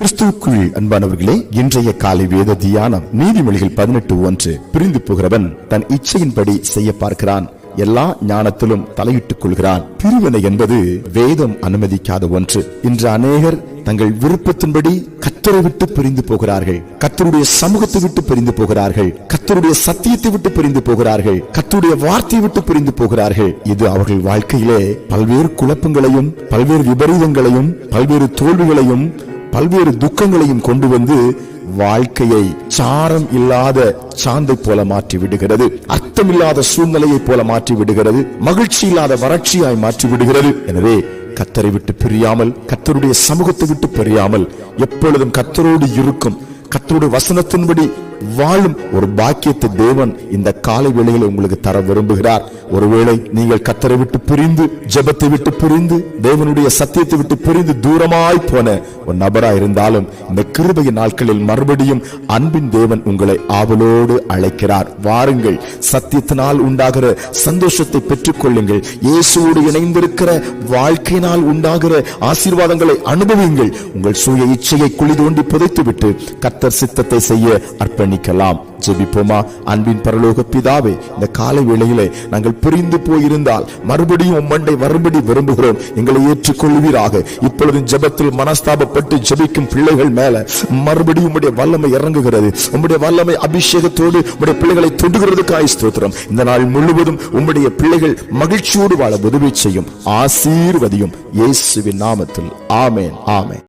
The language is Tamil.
கிறிஸ்துக்குள் அன்பானவர்களே இன்றைய காலை வேத தியானம் நீதிமொழிகள் பதினெட்டு ஒன்று பிரிந்து போகிறவன் தன் இச்சையின்படி செய்ய பார்க்கிறான். எல்லா ஞானத்திலும் தலையிட்டுக் கொள்கிறான். பிரிவினை என்பது வேதம் அனுமதிக்காத ஒன்று. இன்று அநேகர் தங்கள் விருப்பத்தின்படி கத்தரை விட்டு பிரிந்து போகிறார்கள். கத்தருடைய சமூகத்தை விட்டு பிரிந்து போகிறார்கள். கத்தருடைய சத்தியத்தை விட்டு பிரிந்து போகிறார்கள். கத்தருடைய வார்த்தையை விட்டு பிரிந்து போகிறார்கள். இது அவர்கள் வாழ்க்கையிலே பல்வேறு குழப்பங்களையும் பல்வேறு விபரீதங்களையும் பல்வேறு தோல்விகளையும் பல்வேறு துக்கங்களையும் கொண்டு வந்து வாழ்க்கையை சாரம் இல்லாத சாந்தை போல மாற்றி விடுகிறது. அர்த்தமில்லாத சூழ்நிலையை போல மாற்றி விடுகிறது. மகிழ்ச்சி இல்லாத வறட்சியாய் மாற்றி விடுகிறது. எனவே கத்தரை விட்டு பிரியாமல் கத்தருடைய சமூகத்தை விட்டு பிரியாமல் எப்பொழுதும் கத்தரோடு இருக்கும் கத்தருடைய வசனத்தின்படி வாழும் ஒரு பாக்கியத்தை தேவன் இந்த காலை வேளையில் உங்களுக்கு தர விரும்புகிறார். ஒருவேளை நீங்கள் கத்தரை விட்டு பிரிந்து ஜபத்தை விட்டு பிரிந்து தேவனுடைய சத்தியத்தை விட்டு பிரிந்து தூரமாய் போன ஒரு நபரா இருந்தாலும் இந்த கிருபைய நாட்களில் மறுபடியும் அன்பின் தேவன் உங்களை ஆவலோடு அழைக்கிறார். வாருங்கள் சத்தியத்தினால் உண்டாகிற சந்தோஷத்தை பெற்றுக் கொள்ளுங்கள் இயேசுவோடு இணைந்திருக்கிற வாழ்க்கையினால் உண்டாகிற ஆசீர்வாதங்களை அனுபவியுங்கள். உங்கள் சுய இச்சையை குழி தோண்டி புதைத்துவிட்டு கத்தர் சித்தத்தை செய்ய பண்ணிக்கலாம் ஜெபிப்போமா? அன்பின் பரலோக பிதாவே இந்த காலை வேளையிலே நாங்கள் பிரிந்து போயிருந்தால் மறுபடியும் உம்மண்டை வரும்படி விரும்புகிறோம். எங்களை ஏற்றுக்கொள்வீராக. இப்பொழுது ஜபத்தில் மனஸ்தாபப்பட்டு ஜெபிக்கும் பிள்ளைகள் மேல மறுபடியும் உம்முடைய வல்லமை இறங்குகிறது. உம்முடைய வல்லமை அபிஷேகத்தோடு உம்முடைய பிள்ளைகளை தொடுகிறதுக்காய் ஸ்தோத்திரம். இந்த நாள் முழுவதும் உம்முடைய பிள்ளைகள் மகிழ்ச்சியோடு வாழ உதவி செய்யும் ஆசீர்வதியும் இயேசுவின் நாமத்தில். ஆமேன் ஆமேன்.